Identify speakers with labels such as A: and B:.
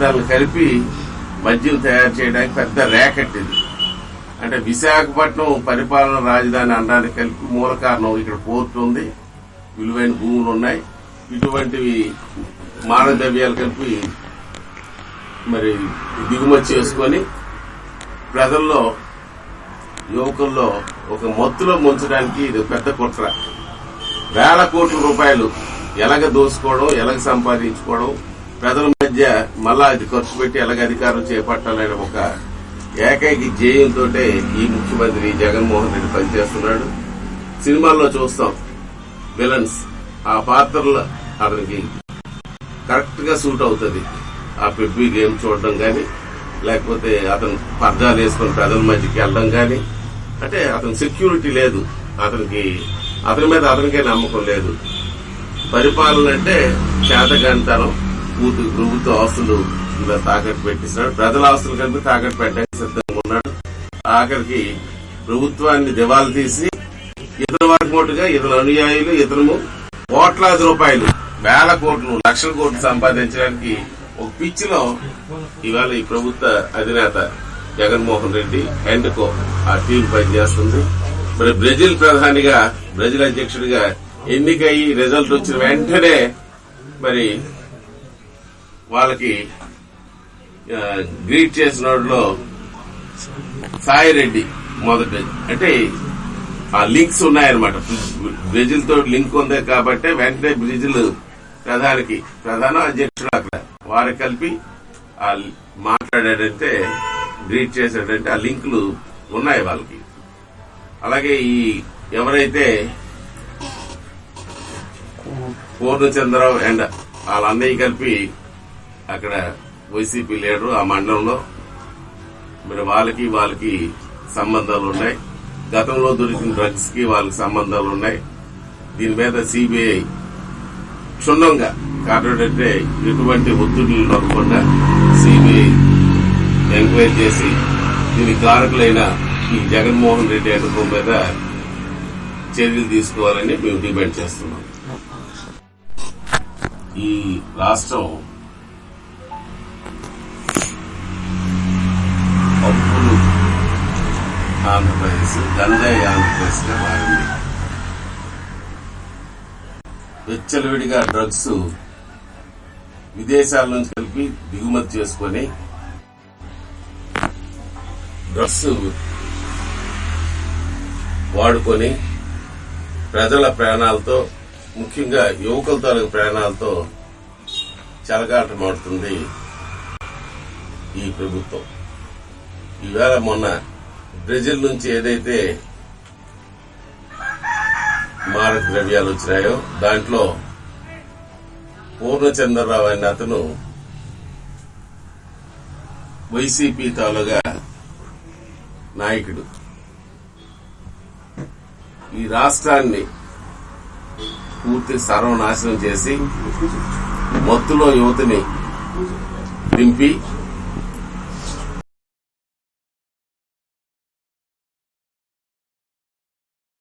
A: పదార్థాలు కలిపి మద్యం తయారు చేయడానికి పెద్ద ర్యాకెట్ ఇది. అంటే విశాఖపట్నం పరిపాలన రాజధాని అనడానికి కలిపి మూల కారణం ఇక్కడ పోర్ట్ ఉంది. విలువైన భూములు ఉన్నాయి. ఇటువంటివి మానవ ద్రవ్యాలు కలిపి మరి దిగుమతి చేసుకొని ప్రజల్లో యువకుల్లో ఒక మత్తులో ముంచడానికి ఇది పెద్ద కుట్ర. వేల కోట్ల రూపాయలు ఎలాగ దోసుకోవడం ఎలాగ సంపాదించుకోవడం ప్రజలు మధ్య మళ్ళా అది ఖర్చు పెట్టి ఎలాగ అధికారం చేపట్టాలనే ఒక ఏకైక జేయంతో ఈ ముఖ్యమంత్రి జగన్మోహన్ రెడ్డి పనిచేస్తున్నాడు. సినిమాల్లో చూస్తాం. విలన్స్. ఆ పాత్రలు అతనికి కరెక్ట్గా సూట్ అవుతుంది. ఆ పెబ్బి గేమ్ చూడడం కానీ లేకపోతే అతను పర్దాలు వేసుకుని ప్రజల మధ్యకి వెళ్ళడం కానీ అంటే అతని సెక్యూరిటీ లేదు. అతనికి అతని మీద అతనికే నమ్మకం లేదు. పరిపాలన అంటే చేతగానితనం. పూర్తి ప్రభుత్వ ఆస్తులు ఇలా తాకట్టు పెట్టిస్తున్నాడు. ప్రజల ఆస్తులు కనుక తాకట్టు పెట్టడానికి సిద్ధంగా ఉన్నాడు. ఆఖరికి ప్రభుత్వాన్ని దివాలు తీసి ఇతర వర్గమోటుగా ఇతర అనుయాయులు ఇతరము కోట్లాది రూపాయలు వేల కోట్లు లక్షల కోట్లు సంపాదించడానికి ఒక పిచ్చిలో ఇవాళ ఈ ప్రభుత్వ అధినేత జగన్మోహన్ రెడ్డి అండ్ కో ఆ టీం పనిచేస్తుంది. మరి బ్రెజిల్ ప్రధానిగా బ్రెజిల్ అధ్యక్షుడిగా ఎన్నికయ్యి రిజల్ట్ వచ్చిన వెంటనే మరి వాళ్ళకి గ్రీట్ చేసిన వాటిలో సాయి రెడ్డి మొదటి అంటే ఆ లింక్స్ ఉన్నాయన్నమాట. బ్రెజిల్తో లింక్ ఉంది కాబట్టి వెంటనే బ్రెజిల్ ప్రధానికి ప్రధాన అధ్యక్షుడు అక్కడ వారికి కలిపి ఆ మాట్లాడాడంటే గ్రీట్ చేశాడంటే ఆ లింకులు ఉన్నాయి వాళ్ళకి. అలాగే ఈ ఎవరైతే పూర్ణచంద్రరావు అండ్ వాళ్ళ అన్నయ్య కలిపి అక్కడ వైసీపీ లీడరు ఆ మండలంలో. మరి వాళ్ళకి వాళ్ళకి సంబంధాలు ఉన్నాయి. గతంలో దొరికిన డ్రగ్స్కి వాళ్ళకి సంబంధాలు ఉన్నాయి. దీని మీద సిబిఐ క్షుణ్ణంగా కారణంటే ఎటువంటి ఒత్తిడులు నొక్కకుండా సిబిఐ ఎంక్వైరీ చేసి దీనికి కారకులైన ఈ జగన్మోహన్ రెడ్డి అనుభవం మీద చర్యలు తీసుకోవాలని మేము డిమాండ్ చేస్తున్నాం. ఈ రాష్ట్రం ఆంధ్రప్రదేశ్ గంజాయి ఆంధ్రప్రదేశ్గా మారింది విచ్చలవిడిగా డ్రగ్స్ విదేశాల నుంచి కలిపి దిగుమతి చేసుకొని డ్రగ్స్ వాడుకొని ప్రజల ప్రాణాలతో ముఖ్యంగా యువకుల తాలూకు ప్రాణాలతో చెలగాటమాడుతుంది ఈ ప్రభుత్వం. ఈవేళ మొన్న బ్రెజిల్ నుంచి ఏదైతే మారక ద్రవ్యాలు వచ్చినాయో దాంట్లో పూర్ణచంద్రరావు అనే అతను వైసీపీ తాలూగా నాయకుడు. ఈ రాష్ట్రాన్ని పూర్తి సర్వనాశనం చేసి మత్తులో యువతిని దింపి